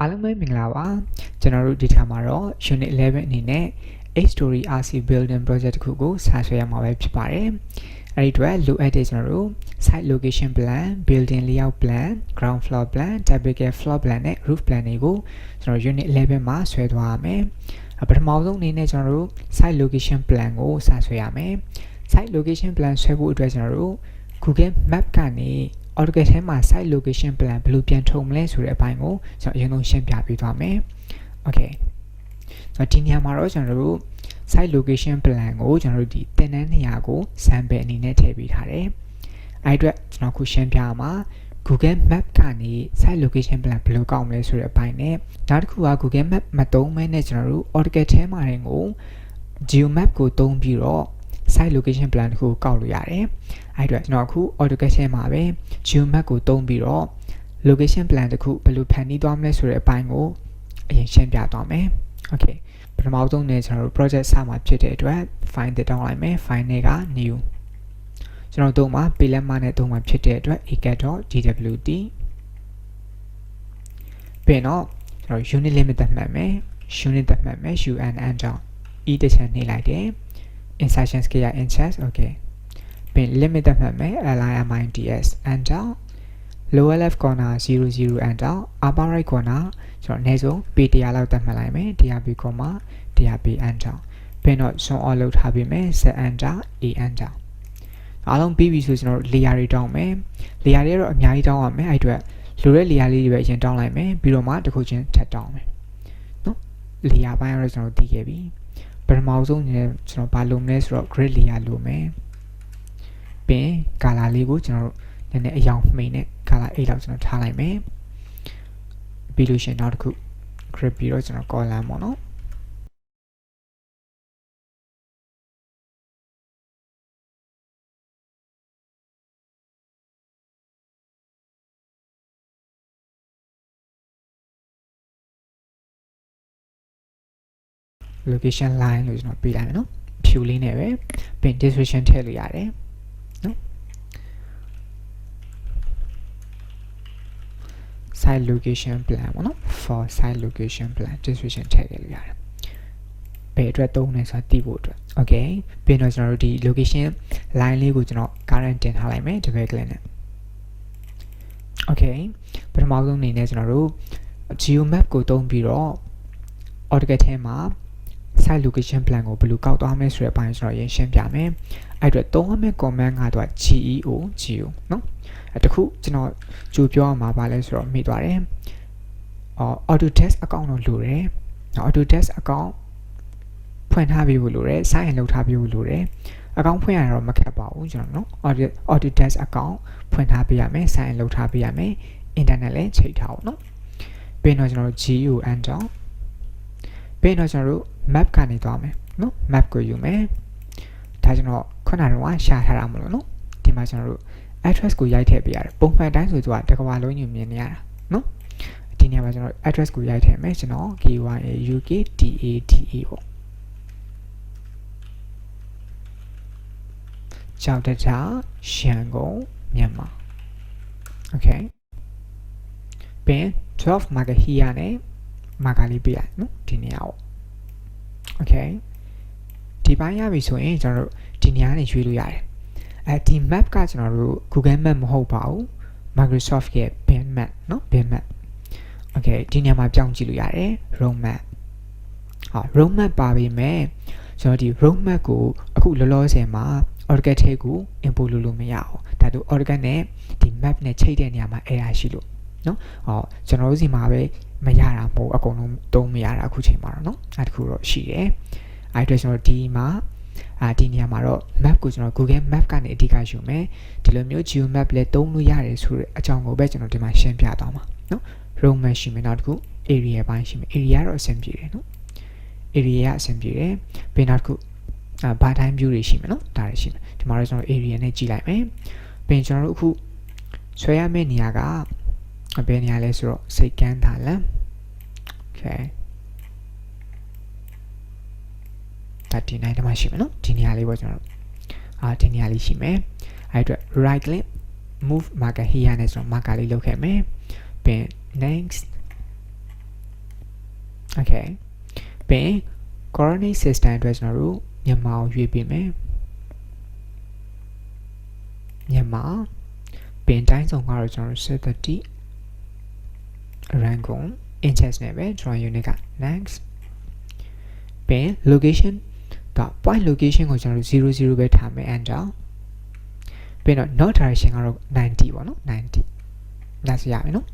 အားလုံးပဲမင်္ဂလာပါကျွန်တော်တို့ဒီထားမှာတော့ unit 11အနေနဲ့ H story RC building project တစ်ခုကိုစာဆွဲရမှာပဲဖြစ်ပါတယ်အဲ့ဒီအတွက်လိုအပ်တဲ့ကျွန်တော်တို့ site location plan building layout plan ground floor plan typical floor plan နဲ့ roof plan တွေကိုကျွန်တော် unit 11မှာဆွဲသွားရမယ်ပထမဆုံးအနေနဲ့ကျွန်တော်တို့ site location plan ကိုစာဆွဲရမယ် site location plan ဆွဲဖို့အတွက်ကျွန်တော်တို့ Google Map ကနေ AutoCAD ထဲမှာ site location plan ဘယ်လိုပြန်ထုံမလဲဆိုတဲ့အပိုင်းကိုကျွန်တော်အရင်ဆုံးရှင်းပြပေးသွားမယ်။ Okay ဆိုတော့ဒီနေရာမှာတော့ကျွန်တော်တို့ site location plan ကိုကျွန်တော်တို့ဒီသင်တန်းနေရာကို sample အနေနဲ့ထည့်ပေးထားတယ်။အဲဒီအတွက်ကျွန်တော်ခုရှင်းပြမှာ Google Map ကနေ site location plan ဘယ်လိုကောက်မလဲဆိုတဲ့အပိုင်းနဲ့နောက်တစ်ခုက Google Map မသုံးမဲနဲ့ကျွန်တော်တို့ AutoCAD ထဲမှာရင်ကို GeoMap ကိုသုံးပြီးတော့ site location plan တစ်ခုကောက်လို့ရတယ်။ အဲ့အတွက်ကျွန်တော်အခု AutoCAD ထဲမှာပဲ GeoMap ကိုသုံးပြီးတော့ location plan တစ်ခုဘယ်လိုဖန်တီးသွားမလဲဆိုတဲ့အပိုင်းကိုအရင်ရှင်းပြသွားမယ်။ Okay ပထမဆုံးねကျွန်တော်တို့ project စမှာဖြစ်တဲ့အတွက် file တစ်တောင်းလိုက်မယ် file နဲ့က new ကျွန်တော်တို့မှာ paylamma နဲ့သုံးမှာဖြစ်တဲ့အတွက် cat.dwt ပြီးတော့ကျွန်တော် unit limit သတ်မှတ်မယ် unit သတ်မှတ်မယ် un ကြောင့် e တစ်ချက်နှိပ်လိုက်တယ် insertion scale inches okay ပြီး limit သတ်မှတ်မယ် limits enter lower left corner 00 enter upper right corner ကျွန်တော်အနည်းဆုံး p 100လောက်သတ်မှတ်လိုက်မယ်100 p 100 p enter ပြီးတော့ zoom all လုပ်ထားပေးမယ် set enter a enter အားလုံးပြီးပြီဆိုကျွန်တော်တို့ layer တွေတောင်းမယ် layer တွေကတော့အများကြီးတောင်းရမယ်အဲ့အတွက်လိုတဲ့ layer လေးတွေပဲအရင်တောင်းလိုက်မယ်ပြီးတော့မှတစ်ခုချင်းထပ်တောင်းမယ်နော် layer ပိုင်းကတော့ကျွန်တော်သိခဲ့ပြီပထမဆုံးအနေနဲ့ကျွန်တော်ဘာလုပ်မလဲဆိုတော့ grid layer လုပ်မယ် ပြီး color လေးကိုကျွန်တော်တို့နည်းနည်းအယောင်မှိန်နဲ့ color 8လောက်ကျွန်တော်ထားလိုက်မယ်ပြီးလို့ရှိရင်နောက်တစ်ခု grid ပြီးတော့ကျွန်တော် column ပေါ့နော် location line လို့ကျွန်တော်ပေးလိုက်မယ်နော်ဖြူလေးနဲ့ပဲပြင် description ထည့်လို့ရတယ် site location plan ပေါ့နော် for site location plan description ထည့်ခဲ့လို့ရတယ်ဘယ်အတွက်သုံးလဲဆိုတာသိဖို့အတွက် okay ပြီးတော့ကျွန်တော်တို့ဒီ location line လေးကိုကျွန်တော် current တင်ထားလိုက်မယ် double click နဲ့ okay ပထမဆုံးအနေနဲ့ကျွန်တော်တို့ geomap ကိုသုံးပြီးတော့ AutoCAD ထဲမှာ site location plan ကိုဘယ်လိုကောက်သွားမလဲဆိုတဲ့အပိုင်းကျွန်တော်ရင်းရှင်းပြမယ် အဲ့အတွက်သုံးရမယ့် command ကတော့ geo geo เนาะအဲ့တခုကျွန်တော်ကြိုပြောရမှာပါလဲဆိုတော့မိသွားတယ်အော် Autodesk account တော့လိုတယ်နော် Autodesk account ဖွင့်ထားပြီးဖို့လိုတယ် sign in လုပ်ထားပြီးဖို့လိုတယ် account ဖွင့်ရတော့မခက်ပါဘူးကျွန်တော်နော် Autodesk account ဖွင့်ထားပေးရမယ် sign in လုပ်ထားပေးရမယ် internet လည်းချိန်ထားအောင်နော်ပြီးတော့ကျွန်တော်တို့ geo enter ပြီးတော့ကျွန်တော်တို့ map ကနေသွားမယ်နော် map ကိုယူမယ်ဒါကျွန်တော် ခုနကတော့ရှာထားတာမလို့နော်ဒီမှာကျွန်တော်တို့ address ကိုရိုက်ထည့်ပေးရတယ်ပုံမှန်တိုင်းဆိုသူကတကဘာလုံးညမြင်နေရတာနော်ဒီနေရာမှာကျွန်တော် address ကိုရိုက်ထည့်မယ်ကျွန်တော် KYA UK DADA ပေါ့ကြောက်တတာရန်ကုန်မြန်မာ okay ပင်12 market here နဲ့ marker လေးပေးရနော်ဒီနေရာပေါ့ okay ဒီပိုင်းရပြီဆိုရင်ကျွန်တော်တို့ဒီနေရာနဲ့ရွေးလို့ရတယ်အဲဒီ map ကကျွန်တော်တို့ Google Map မဟုတ်ပါဘူး Microsoft ရဲ့ Bing Map เนาะ Bing Map okay ဒီနေရာမှာပြောင်းကြည့်လို့ရတယ် road map ဟာ road map ပါပြီမဲ့ကျွန်တော်ဒီ road map ကိုအခုလောလောဆယ်မှာ AutoCAD ထဲကို import လုပ်လို့မရအောင်ဒါတို့ AutoCAD နဲ့ဒီ map နဲ့ချိန်တဲ့နေရာမှာ error ရှိလို့เนาะဟောကျွန်တော်တို့စီမှာပဲမရတာမဟုတ်အကုန်လုံးသုံးမရတာအခုချိန်မှာတော့เนาะအဲတခုတော့ရှိတယ် အဲအတွက်ကျွန်တော်ဒီမှာအာဒီနေရာမှာတော့ map ကိုကျွန်တော် Google Map ကနေအဓိကယူမယ်ဒီလိုမျိုး Geo Map လည်းသုံးလို့ရတယ်ဆိုတဲ့အကြောင်းကိုပဲကျွန်တော်ဒီမှာရှင်းပြသွားမှာနော် Road Map ရှိမယ်နောက်တစ်ခု Area ပိုင်းရှိမယ် Area တော့အဆင်ပြေတယ်နော် Area ကအဆင်ပြေတယ်ပြီးနောက်တစ်ခုအာဘာတိုင်း view တွေရှိမယ်နော်ဒါတွေရှိမယ်ဒီမှာတော့ကျွန်တော် Area နဲ့ကြည့်လိုက်မယ်ပြီးရင်ကျွန်တော်တို့အခုဆွဲရမယ့်နေရာကဘယ်နေရာလဲဆိုတော့စိတ်ကန်းတာလန် Okay ဒါဒီနိုင်တမှရှိမယ်နော်ဒီနေရာလေးပေါ့ကျွန်တော်တို့အာဒီနေရာလေးရှိမယ်အဲ့အတွက် right click move marker here နဲ့ကျွန်တော် marker လေးလုပ်ခဲ့မယ်ပြီး next okay ပြီးရင် coordinate system အတွက်ကျွန်တော်တို့မြန်မာကိုရွေးပေးမယ်မြန်မာပင်တိုင်းဆောင်ကတော့ကျွန်တော်တို့70 rank ကို inches နဲ့ပဲကျွန်တော် unit က next ပြီးရင် location က point location ကိုကျွန်တော်တို့00ပဲထားမယ် enter ပြီးတော့ not direction ကတော့90ပေါ့နော်90ဒါဆိုရမယ်နော်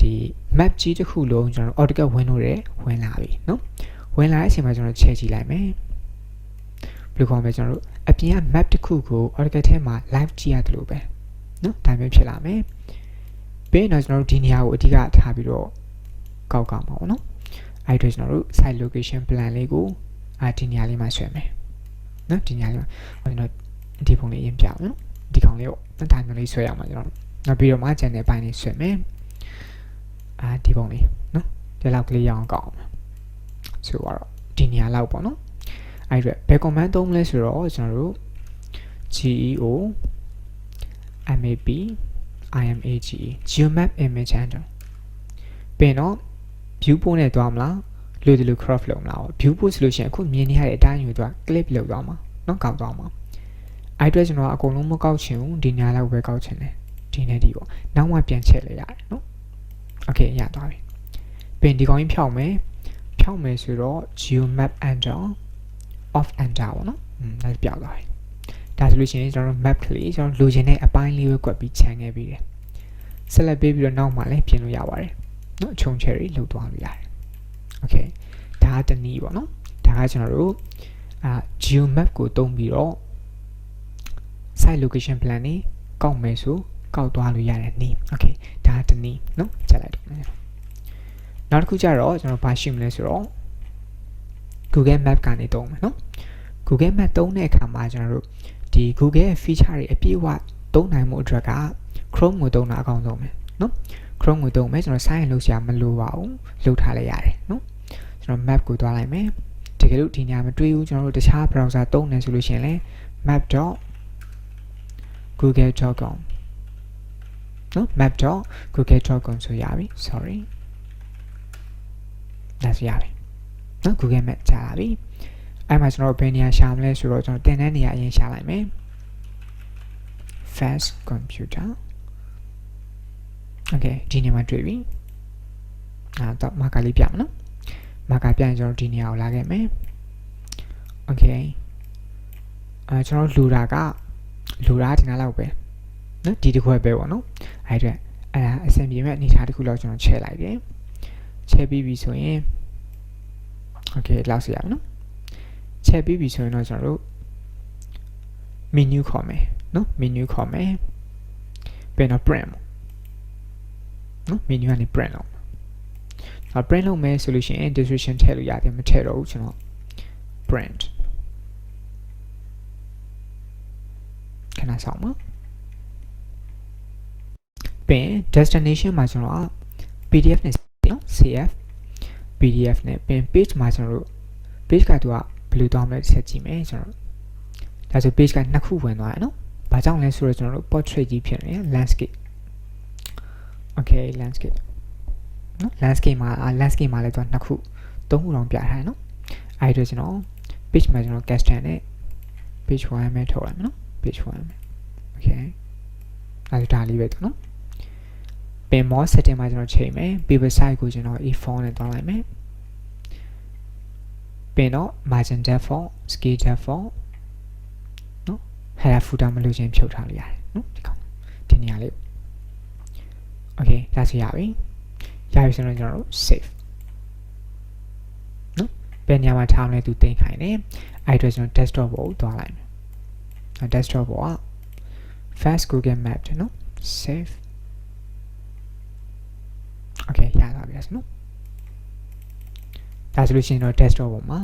ဒီ map ကြီးတစ်ခုလုံးကျွန်တော်တို့ AutoCAD window တွေဝင်လာပြီနော်ဝင်လာတဲ့အချိန်မှာကျွန်တော်ချက်ကြည့်လိုက်မယ်ဘယ်လိုခေါ်မလဲကျွန်တော်တို့အပြင်က map တစ်ခုကို AutoCAD ထဲမှာ live ကြည့်ရတယ်လို့ပဲနော်ဒါမျိုးဖြစ်လာမယ်ပြီးတော့ကျွန်တော်တို့ဒီနေရာကိုအဓိကထားပြီးတော့ကောက်ကောက်မှာပေါ့နော်အဲ့ဒီကျွန်တော်တို့ site location plan လေးကို အာဒီနေရာလေးမှာဆွဲမယ်နော်ဒီနေရာလေးမှာကျွန်တော်ဒီပုံလေးအရင်ပြအောင်နော်ဒီကောင်လေးကိုနော်ဒါမျိုးလေးဆွဲရအောင်ကျွန်တော်နောက်ပြီးတော့မှ channel ပိုင်းလေးဆွဲမယ်အာဒီပုံလေးနော်ဒီလောက်ကလေးရအောင်ကောက်အောင်ဆိုတော့ဒီနေရာလောက်ပေါ့နော်အဲ့ဒီဘယ် command သုံးမလဲဆိုတော့ကျွန်တော်တို့ geo map image geomap image enter ပြင်တော့ view point နဲ့သွားမလား လို့ဒီလို crop လုပ်မလား view point ဆိုလို့ရှိရင်အခုမြင်နေရတဲ့အတိုင်းယူသွား clip လုပ်သွားမှာเนาะကောက်သွားမှာအဲ့အတွက်ကျွန်တော်အကုန်လုံးမကောက်ချင်ဘူးဒီညာလောက်ပဲကောက်ချင်တယ်ဒီနေ့ဒီပေါ့နောက်မှပြန်ချက်လိုက်ရတယ်เนาะโอเคရသွားပြီပြင်ဒီကောင်ကြီးဖြောက်မယ်ဖြောက်မယ်ဆိုတော့ geomap enter off enter ပေါ့နော်อืมဒါပြောက်သွားပြီဒါဆိုလို့ရှိရင်ကျွန်တော်တို့ map ကလေးကျွန်တော်လိုချင်တဲ့အပိုင်းလေးကိုကွက်ပြီးခြံခဲ့ပြီးတယ်ဆက်လက်ပေးပြီးတော့နောက်မှလည်းပြင်လို့ရပါတယ်เนาะခြုံ cherry လောက်သွားလို့ရတယ် โอเคဒါကတနည်းပေါ့နော်ဒါကကျွန်တော်တို့အာ geomap ကိုတုံးပြီးတော့ site location plan นี่ကောက်မယ်ဆိုကောက်သွားလို့ရတဲ့နည်းโอเคဒါကတနည်းเนาะချက်လိုက်တော့မယ်နောက်တစ်ခုကျတော့ကျွန်တော်ဘာရှိမလဲဆိုတော့ Google Map ကနေတုံးမယ်เนาะ Google Map တုံးတဲ့အခါမှာကျွန်တော်တို့ဒီ Google ရဲ့ feature တွေအပြည့်အဝတုံးနိုင်မှုအတွက်က Chrome ကိုတုံးတာအကောင်းဆုံးပဲเนาะ Chrome ကိုတုံးမယ်ကျွန်တော် sign in လုပ်စရာမလိုပါဘူးလုပ်ထားလိုက်ရတယ်เนาะ ကျွန်တော် map ကိုသွားလိုက်မယ်တကယ်လို့ဒီညမတွေ့ဘူးကျွန်တော်တို့တခြား browser တုံးနေဆိုလို့ရှိရင်လည်း map.google.com နော် map.google.com ဆိုရပြီ sorry ဒါဆိုရပြီနော် Google Map ကြာလာပြီအဲ့မှာကျွန်တော်ဘယ်နေရာရှာမလဲဆိုတော့ကျွန်တော်တင်တဲ့နေရာအရင်ရှာလိုက်မယ် fast computer okay ဒီနေရာမှာတွေ့ပြီအာတော့မာကာလေးပြမယ်နော် မာကာပြရင်ကျွန်တော်ဒီနေရာကိုလာခဲ့မယ် okay အဲကျွန်တော်လူတာကလူတာဒီနားလောက်ပဲနော်ဒီတစ်ခွက်ပဲပေါ့နော်အဲ့ဒါအဲ့ဒါအဆင်ပြေမဲ့အနေထားတစ်ခုလောက်ကျွန်တော်ချဲလိုက်တယ်ချဲပြီးပြီဆိုရင် okay လောက်စီရမယ်နော်ချဲပြီးပြီဆိုရင်တော့ကျွန်တော်တို့ menu ခေါ်မယ်နော် menu ခေါ်မယ်ပြန်တော့ print နော် menu ကနေ print လုပ်နော် print လုပ်မယ်ဆိုလို့ရှိရင် description ထည့်လို့ရတယ်မထည့်တော့ဘူးကျွန်တော် print ခဏဆောင်ပါပြန် destination မှာကျွန်တော်က PDF နဲ့နော် CF PDF နဲ့ပြန် page မှာကျွန်တော်တို့ page ကသူကဘယ်လိုသွားမလဲဆက်ကြည့်မယ်ကျွန်တော်ဒါဆို page ကနှစ်ခုဝင်သွားတယ်နော်ဘာကြောင့်လဲဆိုတော့ကျွန်တော်တို့ portrait ကြီးဖြစ်နေတယ် landscape okay landscape နော် landscape မှာ landscape မှာလည်းသူကနှစ်ခုသုံးခုတောင်ပြထားတယ်နော်အဲ့ဒီတော့ကျွန်တော် page မှာကျွန်တော် custom နဲ့ page 1ပဲထုတ်လိုက်မယ်နော် page 1 okay အဲ့ဒါလေးပဲတော့နော်ပင် more setting မှာကျွန်တော်ချိန်မယ် paper size ကိုကျွန်တော် A4 နဲ့တောင်းလိုက်မယ်ပင်တော့ margin depth font scale depth font နော် header footer မလို့ချင်းဖြုတ်ထားလိုက်ရတယ်နော်ဒီကောင်ဒီနေရာလေး okay ဒါဆိုရပြီ ရပြီဆိုတော့ကျွန်တော်တို့ save နော်ဘယ်နေရာမှာထားမလဲသူတင်ခိုင်းတယ်အဲ့အတွက်ကျွန်တော် desktop ပေါ်ကိုသွားလိုက်မယ် desktop ပေါ်က fast google map တယ်နော် save okay ရသွားပြီနော်ဒါဆိုလို့ရှိရင်တော့ desktop ပေါ်မှာ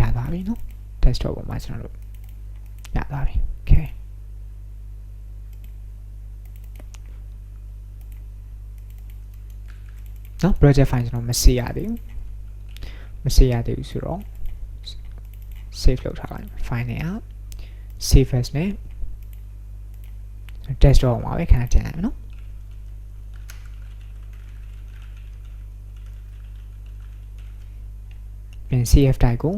ရသွားပြီနော် desktop ပေါ်မှာကျွန်တော်တို့ရသွားပြီ okay နော် project file ကျွန်တော်မစေရသေးဘူးမစေရသေးဘူးဆိုတော့ save လုပ်ထားလိုက် file နဲ့ save as နဲ့ desktop မှာပဲခဏတင်လိုက်မယ်နော်ပြင် CF type ကို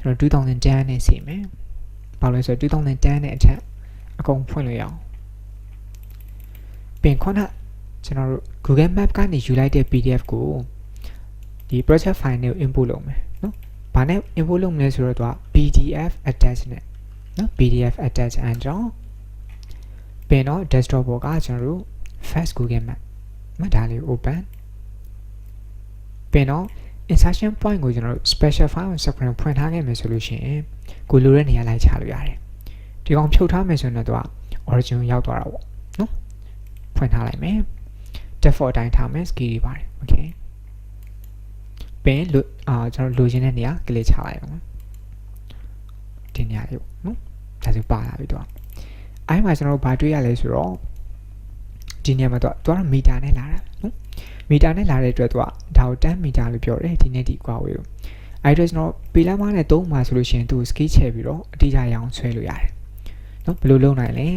ကျွန်တော်2010နဲ့စီမယ်။ဘာလို့လဲဆိုတော့2010နဲ့အထက်အကုန်ဖွင့်လို့ရအောင်။ပြင်ခုန ကကျွန်တော်တို့ Google Map ကနေယူလိုက်တဲ့ PDF ကိုဒီ project file နဲ့ import လုပ်မယ်နော်။ဘာနဲ့ import လုပ်မလဲဆိုတော့သူက PDF attach နဲ့နော် PDF attach and ကြောင့်ပြင်တော့ desktop ပေါ်ကကျွန်တော်တို့ fast Google Map မဒါလေး open ပြင်တော့ insertion point ကိုကျွန်တော်တို့ special file section ဖွင့်ထားခဲ့မယ်ဆိုလို့ရှိရင်ကိုလိုတဲ့နေရာလိုက်ချလို့ရတယ်ဒီကောင်ဖြုတ်ထားမယ်ဆိုရင်တော့ origin ရောက်သွားတာပေါ့နော်ဖွင့်ထားလိုက်မယ် default အတိုင်းထားမယ် ski တွေပါတယ် okay ပင်လို့အာကျွန်တော်လိုချင်တဲ့နေရာ click ချလိုက်အောင်ဒီနေရာလေးပေါ့နော်ဒါဆိုပါလာပြီတော့အဲ့မှာကျွန်တော်တို့ဘာတွေ့ရလဲဆိုတော့ဒီနေရာမှာတော့သူကမီတာနဲ့လာတာနော်မီတာနဲ့လာတဲ့အတွက်သူကဒါကို10မီတာလို့ပြောတယ်ဒီနေ့ဒီကွာဝေးကိုအဲ့တော့ကျွန်တော်ပေလမ်းမနဲ့သုံးမှာဆိုလို့ရှိရင်သူ ski ချဲပြီးတော့အတိအကျရအောင်ဆွဲလို့ရတယ်နော်ဘယ်လိုလုပ်နိုင်လဲ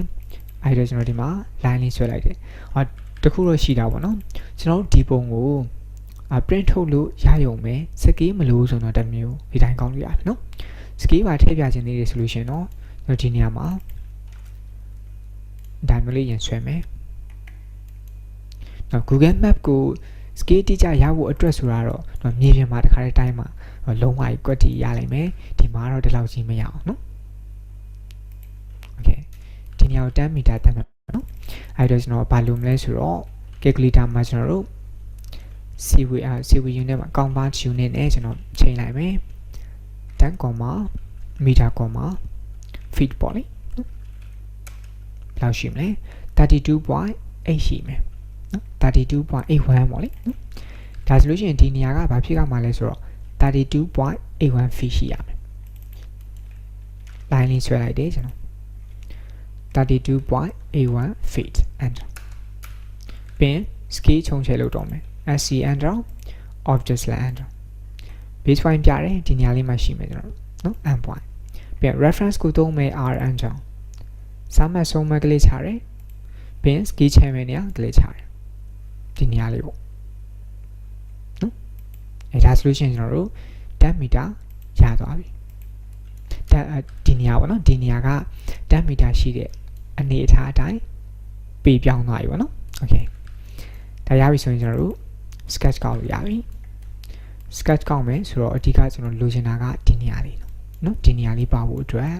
အဲ့တော့ကျွန်တော်ဒီမှာ line လေးဆွဲလိုက်တယ်ဟော တခုတော့ရှိတာပေါ့နော်ကျွန်တော်ဒီပုံကိုအ print ထုတ်လို့ရရုံပဲစကေးမလို့ဆိုတော့တမျိုးဒီတိုင်းကောင်းလို့ရတယ်နော်စကေးပါထည့်ပြခြင်းလေးတွေဆိုလို့ရှိရင်တော့ကျွန်တော်ဒီနေရာမှာဒါမျိုးလေးရင်ဆွဲမယ်နော် Google Map ကို scale တိကျရဖို့အတွက်ဆိုတာတော့တော့မြေပြင်မှာတစ်ခါတည်းတိုင်းမှာလုံးဝကွက်တီရနိုင်မယ်ဒီမှာတော့ဒီလောက်ကြီးမရအောင်နော် okay ဒီနေရာကို10မီတာတက်မယ် နော်အဲ့တော့ကျွန်တော်ဘာလုပ်မလဲဆိုတော့ calculator မှာကျွန်တော်တို့ CVR CV unit မှာ compound unit နဲ့ကျွန်တော်ချိန်လိုက်မယ် 10, meter, feet ပေါ့လေဘယ်လောက်ရှိမလဲ32.8ရှိမယ်နော်32.81ပေါ့လေနော်ဒါဆိုလို့ရှိရင်ဒီနေရာကဘာဖြစ်ကမှာလဲဆိုတော့32.81 feet ရှိရမယ် line လေးဆွဲလိုက်တယ်ကျွန်တော် 32.81 feet enter ပြင် scale ချုံချဲလို့တော့မယ် SC enter object slash enter base point ပြတယ်ဒီနေရာလေးမှာရှိမယ်ကျွန်တော်နော် end point ပြင် reference ကိုသုံးမယ် r enter စာမှတ်ဆုံးမဲ့ကလေးချတယ်ပြင် scale ချဲမယ်နေရာကလေးချတယ်ဒီနေရာလေးပေါ့နော်အဲဒါဆိုလို့ရှိရင်ကျွန်တော်တို့10မီတာရသွားပြီတက်ဒီနေရာပေါ့နော်ဒီနေရာက10မီတာရှိတဲ့ အနေအထားအတိုင်းပေပြောင်းသွားပြီပေါ့နော်โอเคဒါရပြီဆိုရင်ကျွန်တော်တို့ sketch ကောက်လို့ရပြီ sketch ကောက်မယ်ဆိုတော့အဓိကကျွန်တော်လိုချင်တာကဒီနေရာလေးနော်ဒီနေရာလေးပါဖို့အတွက်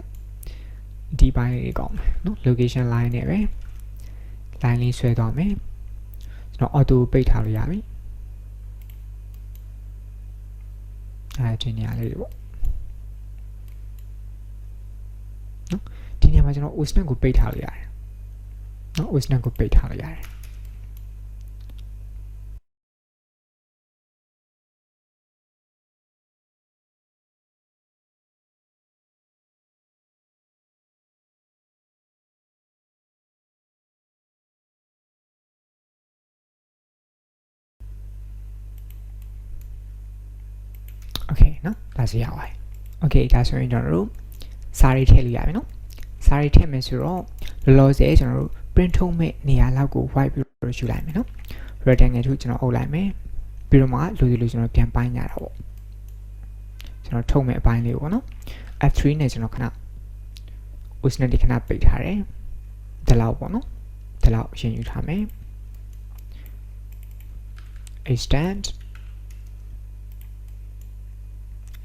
ဒီပိုင်းလေးကောက်မယ်နော် location line နဲ့ပဲ line လေးဆွဲသွားမယ်ကျွန်တော် auto ပိတ်ထားလို့ရပြီအဲဒီနေရာလေးပေါ့နော် ဒီနေရာမှာကျွန်တော် osnet ကိုပိတ်ထားလို့ရတယ်နော် osnet ကိုပိတ်ထားလို့ရတယ် okay เนาะဒါစီရပါတယ် okay ဒါဆိုရင်ကျွန်တော်တို့စာရီထည့်လို့ရပြီเนาะ စာရိတ်ထည့်မယ်ဆိုတော့လောလောဆယ်ကျွန်တော်တို့ print ထုတ်မဲ့နေရာလောက်ကို white ပြီးတော့ယူလိုက်မယ်နော် rectangle ထုကျွန်တော်အုပ်လိုက်မယ်ပြီးတော့မှလိုလိုကျွန်တော်ပြန်ပိုင်းရတာပေါ့ကျွန်တော်ထုတ်မဲ့အပိုင်းလေးပေါ့နော် F3 နဲ့ကျွန်တော်ခဏ optionality ခဏပိတ်ထားတယ်ဒီလောက်ပေါ့နော်ဒီလောက်အရင်ယူထားမယ် a stand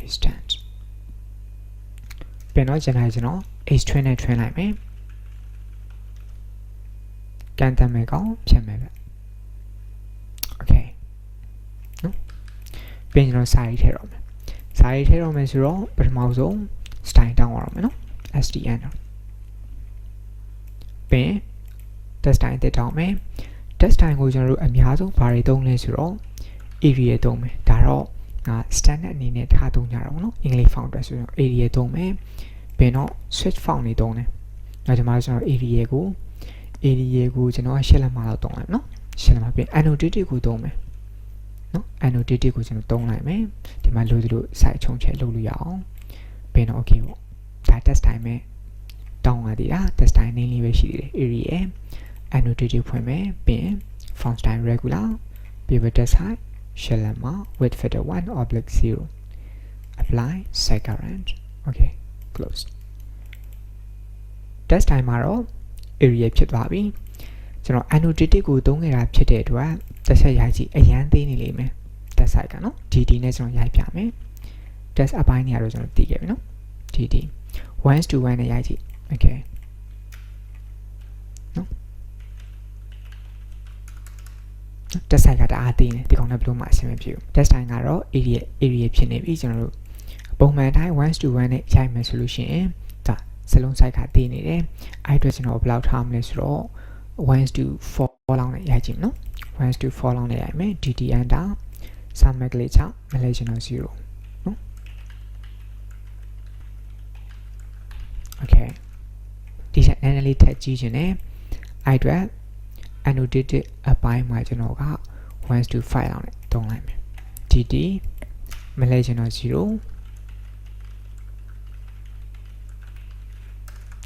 a stand ပြန်တော့ကျွန်တော်ကျွန်တော် h twin နဲ့ twin လိုက်မယ်ကန်တမ်းမယ်ကောင်ဖြတ်မယ်ပဲ okay နော်ပြန်ကျွန်တော်စာရေးထည့်တော့မယ်စာရေးထည့်တော့မယ်ဆိုတော့ပထမဆုံး style တောင်းရအောင်မယ်နော် stn ပြန် test style တက်တောင်းမယ် test style ကိုကျွန်တော်တို့အများဆုံးဘာတွေသုံးလဲဆိုတော့ area သုံးမယ်ဒါတော့ ငါ standard အနေနဲ့ထားသုံးကြတာပေါ့နော်အင်္ဂလိပ် font အတွက်ဆိုရင် area သုံးမယ်ပြီးတော့ switch font တွေသုံးတယ်နောက်ဒီမှာကျွန်တော် area ကို area ကိုကျွန်တော်ရှက်လက်မှာတော့သုံးလိုက်နော်ရှက်လက်မှာပြီး annotated ကိုသုံးမယ်နော် annotated ကိုကျွန်တော်သုံးလိုက်မယ်ဒီမှာလိုသလို site ချုံချဲလုပ်လို့ရအောင်ပြီးတော့ okay ပေါ့ဒါ test time ပဲတောင်းရသေးတာ test time နည်းလေးပဲရှိသေးတယ် area annotated ဖွင့်မယ်ပြီးရင် font style regular paper text height shell မှာ width filter 1 oblique 0 apply side current okay closed test time မှာတော့ area ဖြစ်သွားပြီကျွန်တော် annotated ကိုသုံးခဲ့တာဖြစ်တဲ့အတွက်တစ်ချက်ရိုက်ကြည့်အရန်သေးနေလိမ့်မယ် test side ကနော် dd နဲ့ကျွန်တော်ရိုက်ပြမယ် test အပိုင်းနေရာတော့ကျွန်တော်သိခဲ့ပြီနော် dd 1 to 1နဲ့ရိုက်ကြည့် okay တက်ဆိုင်ကတအားသေးနေဒီကောင်နဲ့ဘယ်လိုမှအဆင်မပြေဘူး test time ကတော့ area area ဖြစ်နေပြီကျွန်တော်တို့ပုံမှန်တိုင်း 1 to 1နဲ့ရိုက်မယ်ဆိုလို့ရှိရင်ဒါစလုံး site ကသေးနေတယ်အဲ့အတွက်ကျွန်တော်ဘယ်လောက်ထားမလဲဆိုတော့1 to 4လောက်နဲ့ရိုက်ကြည့်မယ်နော်1 to 4လောက်နဲ့ရိုက်မယ် dd enter sum max လေးချမလဲကျွန်တော်0နော် okay ဒီချက်နည်းနည်းလေးထပ်ကြည့်ခြင်းနဲ့အဲ့အတွက် annotated အပိုင်းမှာကျွန်တော်က1 to 5လောက်နဲ့တုံးလိုက်မယ် dd မလဲကျွန်တော်0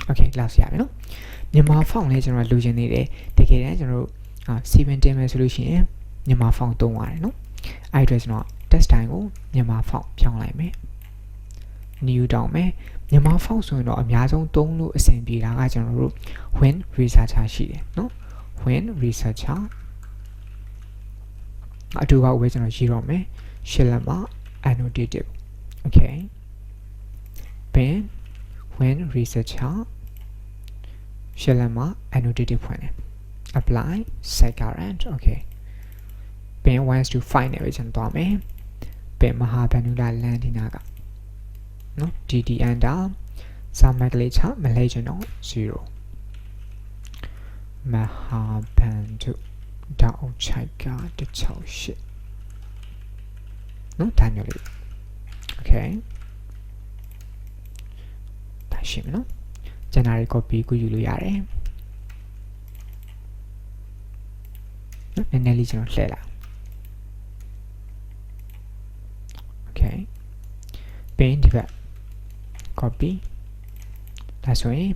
okay လောက်ရပြီနော်မြန်မာ font လေးကျွန်တော်လိုချင်နေတယ်တကယ်တမ်းကျွန်တော်တို့အာ7တင်မယ်ဆိုလို့ရှိရင်မြန်မာ font သုံးရတယ်နော်အဲ့အတွက်ကျွန်တော် test time ကိုမြန်မာ font ဖြောင်းလိုက်မယ် new တောင်းမယ်မြန်မာ font ဆိုရင်တော့အများဆုံးသုံးလို့အဆင်ပြေတာကကျွန်တော်တို့ win researcher ရှိတယ်နော် win researcher အတူကဝယ်ကျွန်တော်ရေးတော့မယ်ရှစ်လက်မ annotated okay bin win researcher ရှစ်လက်မ annotated ဖွင့်တယ် apply site current okay bin 1 to 5နဲ့ပဲကျွန်တော်သွားမယ် bin မဟာဗန္ဓုလလန်ဒီနာကနော် dd enter စာမက်ကလေးချမလဲကျွန်တော်0 မဟာဗန္ဓုတောက်ချိုက်က168နော်ဒါမျိုးလေး okay ဒါရှိမယ်နော် generate copy ကိုယူလို့ရတယ်နော်နည်းနည်းလေးကျွန်တော်လှည့်လာ okay ပြီးဒီဘက် copy ဒါဆိုရင်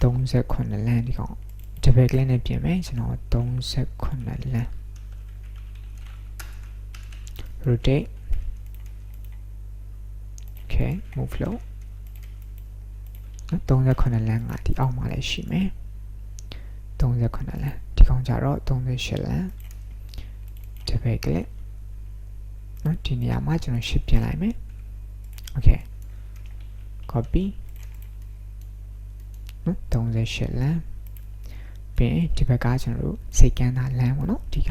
38လမ်းဒီကောင် ဒီဘက်ကလေးနဲ့ပြင်မယ်ကျွန်တော်38လမ်း rotate okay move flow 38လမ်းကဒီအောက်မှာလည်းရှိမယ်38လမ်းဒီကောင်ကြတော့38လမ်းဒီဘက်ကလေးနော်ဒီနေရာမှာကျွန်တော် shift ပြင်လိုက်မယ် okay copy နော်38လမ်း ပြီးရင်ဒီဘက်ကကျွန်တော်တို့စိတ်ကန်းတာလမ်းပေါ့နော်ဒီက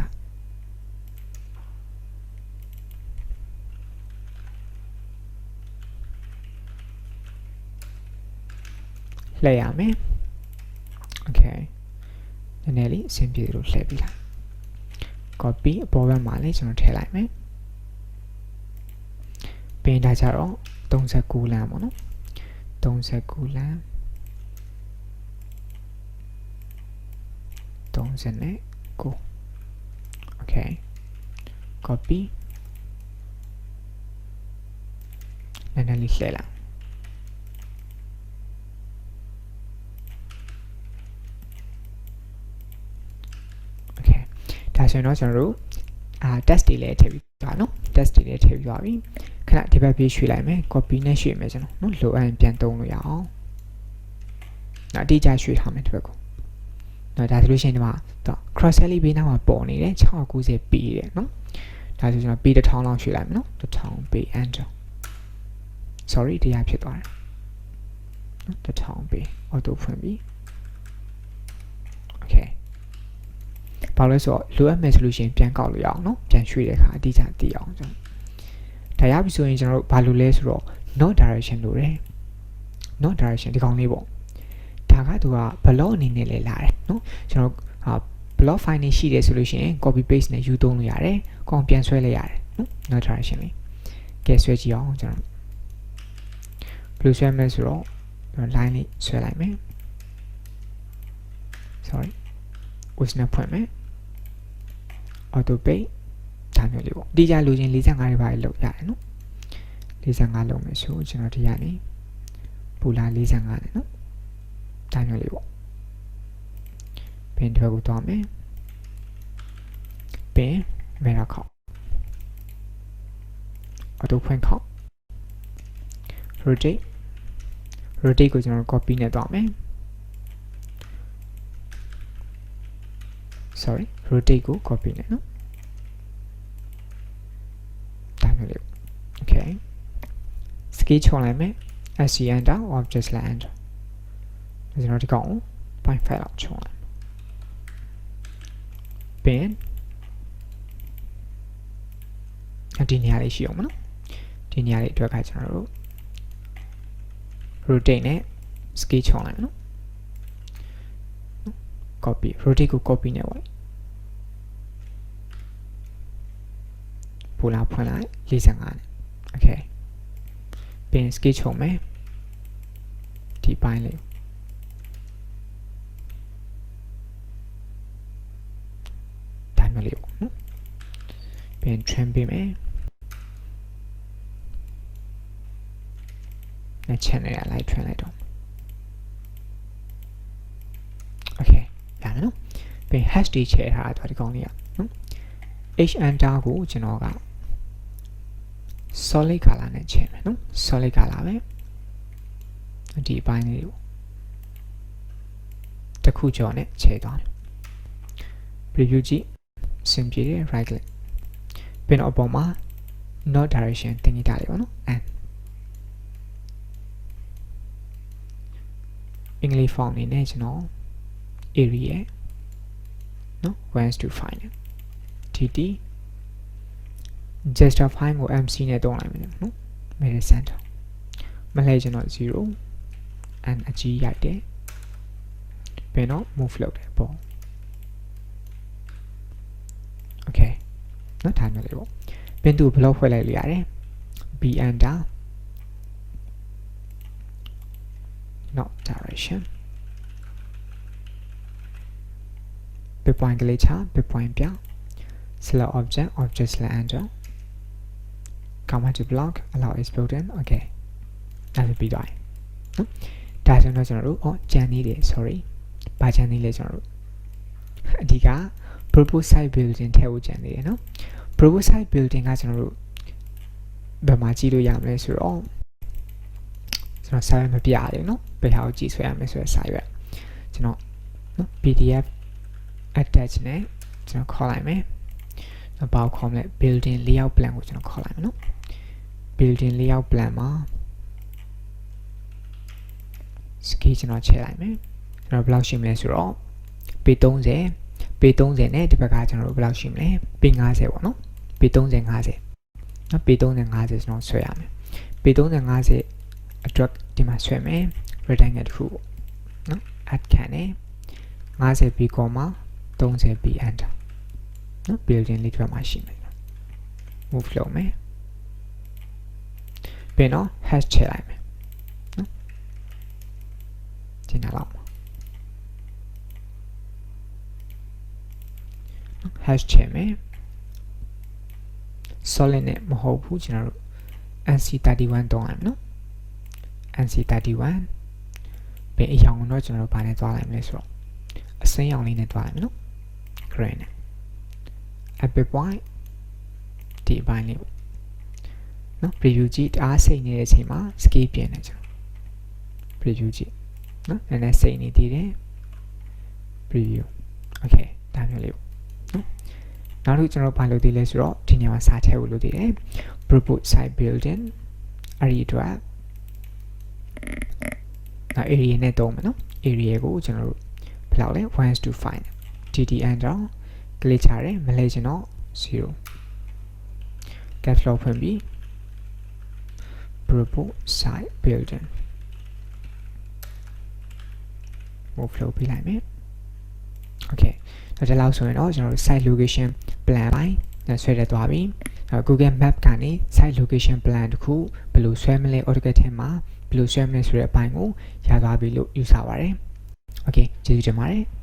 လှည့်ရမယ် okay နည်းနည်းလေးအဆင်ပြေလို့လှည့်ပြီးလား copy အပေါ်ဘက်မှာလည်းကျွန်တော်ထည့်လိုက်မယ်ပြီးရင်ဒါကြတော့39လမ်းပေါ့နော်39လမ်း 39 okay copy နည်းနည်းလေးလှည့်လာ okay ဒါဆိုရင်တော့ကျွန်တော်တို့အာ test တွေလည်းထည့်ပြီးပါနော် test တွေလည်းထည့်ပြီးပါပြီခဏဒီဘက်ပြေးရွှေ့လိုက်မယ် copy နဲ့ရွှေ့မယ်ကျွန်တော်နော်လိုအပ်ရင်ပြန်သုံးလို့ရအောင်နောက်အတိအကျရွှေ့ထားမယ်ဒီဘက်ကို နော်ဒါဆိုလို့ရှိရင်ဒီမှာတော့ cross sell ဘေးနားမှာပေါ်နေတယ်690 p တဲ့နော်ဒါဆိုကျွန်တော် p 1000လောက်ရွှေ့လိုက်မယ်နော်1000 p enter sorry တရားဖြစ်သွားတယ်နော်1000 p auto ဖွင့်ပြီ okay ဘာလို့လဲဆိုတော့လိုအပ်မယ်ဆိုလို့ရှိရင်ပြန်ကောက်လို့ရအောင်နော်ပြန်ရွှေ့တဲ့အခါအတိအကျသိအောင်ကျွန်တော်ဒါရပြီဆိုရင်ကျွန်တော်တို့ဘာလို့လဲဆိုတော့ not direction လို့ရတယ် not direction ဒီကောင်လေးပေါ့ ဒါကသူက block အနေနဲ့လည်းလာတယ်နော်ကျွန်တော်ဟာ block file နေရှိတယ်ဆိုလို့ရှိရင် copy paste နဲ့ယူသုံးလို့ရတယ်။ကောင်ပြန်ဆွဲလိုက်ရတယ်နော် not direction လေး။ကဲဆွဲကြည့်အောင်ကျွန်တော်ဘယ်လိုဆွဲမလဲဆိုတော့ကျွန်တော် line လေးဆွဲလိုက်မယ် sorry with နဲ့ဖွင့်မယ် auto pay ဒါမျိုးလေးပေါ့ဒီကြလူချင်း45တွေပါလောက်ရတယ်နော်45လုံးမယ်ဆိုကျွန်တော်ဒီကနေပူလာ45နဲ့နော် ဒါမျိုးလေးပေါ့ပင်တစ်ဘက်ကိုသွားမယ်ပင်မေရာခေါ auto ဖွင့်ခေါ rotate rotate ကိုကျွန်တော် copy နဲ့သွားမယ် sorry rotate ကို copy နဲ့နော်ဒါမျိုးလေး okay scale ချုံလိုက်မယ် sc enter object slash enter ကျွန်တော်ဒီကောင်ကို point 5လောက်ချုံလိုက်ပင်ဒီနေရာလေးရှိအောင်မနော်ဒီနေရာလေးအတွက်ကကျွန်တော်တို့ rotate နဲ့ scale ချုံလိုက်မယ်နော် copy rotate ကို copy နဲ့ပေါ့ပူလာဖွင့်လိုက်45နဲ့ okay ပြင် scale ချုံမယ်ဒီပိုင်းလေး ဒါမျိုးလေးပေါ့နော်ပြင် trim ပေးမယ်နဲ့ channel ရလိုက် trim လိုက်တော့ okay ရမယ်နော်ပြင် hash တွေချဲထားတာဒီကောင်းလေးอ่ะနော် h enter ကိုကျွန်တော်က solid color နဲ့ချဲမယ်နော် solid color ပဲဒီအပိုင်းလေးကိုတစ်ခုကျော်နဲ့ချဲသွားတယ် preview ကြည့် စင်ပြေတယ် right click ပြင်တော့အပေါ်မှာ not direction တင်နေတာလေးပေါ့နော် and အင်္ဂလိပ် font အနေနဲ့ကျွန်တော် area နော် wants to find it tt justify ကို mc နဲ့တုံးလိုက်မယ်နော် middle center မလဲကျွန်တော်0 and အကြီးရိုက်တယ်ပြန်တော့ move လုပ်တယ်ပေါ့ နော်ဒါမျိုးလေးပေါ့ပင်သူဘလော့ဖွဲ့လိုက်လို့ရတယ် b enter not direction ပြ point ကလေးချပြ point ပြ select object object select enter comma to block allow exploding okay ဒါဆိုပြီးတော့နော်ဒါဆိုတော့ကျွန်တော်တို့အော်ကြံနေတယ် sorry ဘာကြံနေလဲကျွန်တော်တို့အဓိက propose site building ထဲကိုကြံနေတယ်နော် propose site building ကကျွန်တော်တို့ဘယ်မှာကြည့်လို့ရမလဲဆိုတော့ကျွန်တော်စာရွက်မပြရဘူးနော်ဘယ်ဟာကိုကြည့်ဆွဲရမလဲဆိုတော့စာရွက်ကျွန်တော်နော် PDF attach နဲ့ကျွန်တော်ခေါ်လိုက်မယ်။ဘာကိုခေါ်မလဲ building layout plan ကိုကျွန်တော်ခေါ်လိုက်မယ်နော်။ building layout plan မှာ scale ကျွန်တော်ချဲလိုက်မယ်။ကျွန်တော်ဘယ်လောက်ရှိမလဲဆိုတော့ပေ30ပေ30နဲ့ဒီဘက်ကကျွန်တော်တို့ဘယ်လောက်ရှိမလဲပေ50ပေါ့နော်။ ပေ30 50နော်ပေ30 50ကျွန်တော်ဆွဲရမယ်။ပေ30 50အတွက်ဒီမှာဆွဲမယ် rectangle တစ်ခုပေါ့နော် add ခံတယ် 50ပြီး comma 30ပြီး enter နော် building လေးထွက်မှာရှိမယ် move လုပ်မယ်ပြီးတော့ hash ချလိုက်မယ်နော်ကျင်းလာအောင် hash ချမယ် solid နဲ့မဟုတ်ဘူးကျွန်တော်တို့ nc31 တောင်းရမယ်နော် nc31 ပြီးအရောင်တော့ကျွန်တော်တို့ဗာနဲ့သွားလိုက်မလဲဆိုတော့အစိမ်းရောင်လေးနဲ့တွားလိုက်မယ်နော် green နဲ့ epic point ဒီအပိုင်းလေးပေါ့နော် preview ကြည့်တအားစိတ်နေတဲ့အချိန်မှာ scale ပြင်နေကျွန်တော် preview ကြည့်နော်နည်းနည်းစိတ်နေသေးတယ် preview okay ဒါမျိုးလေးပေါ့နော် နောက်တစ်ကျွန်တော်ဘာလုပ်သေးလဲဆိုတော့ဒီနေရာမှာစာထည့်ဖို့လုပ်သေးတယ် propose site building အဲ့ဒီအတွက်နောက် area နဲ့တုံးမယ်နော် area ကိုကျွန်တော်တို့ဘယ်လောက်လဲ wants to find tt enter ကလစ်ချတယ်မလဲကျွန်တော်0 caps lock ဖွင့်ပြီး propose site building move flow ပြလိုက်မယ် okay တော့ဒီလောက်ဆိုရင်တော့ကျွန်တော်တို့ site location plan ပိုင်းဆွဲရသွားပြီ Google Map ကနေ site location plan တခုဘယ်လိုဆွဲမလဲ AutoCAD ထဲမှာဘယ်လိုဆွဲမလဲဆိုတဲ့အပိုင်းကိုရသွားပြီလို့ယူဆပါတယ်။ Okay ကျေးဇူးတင်ပါတယ်။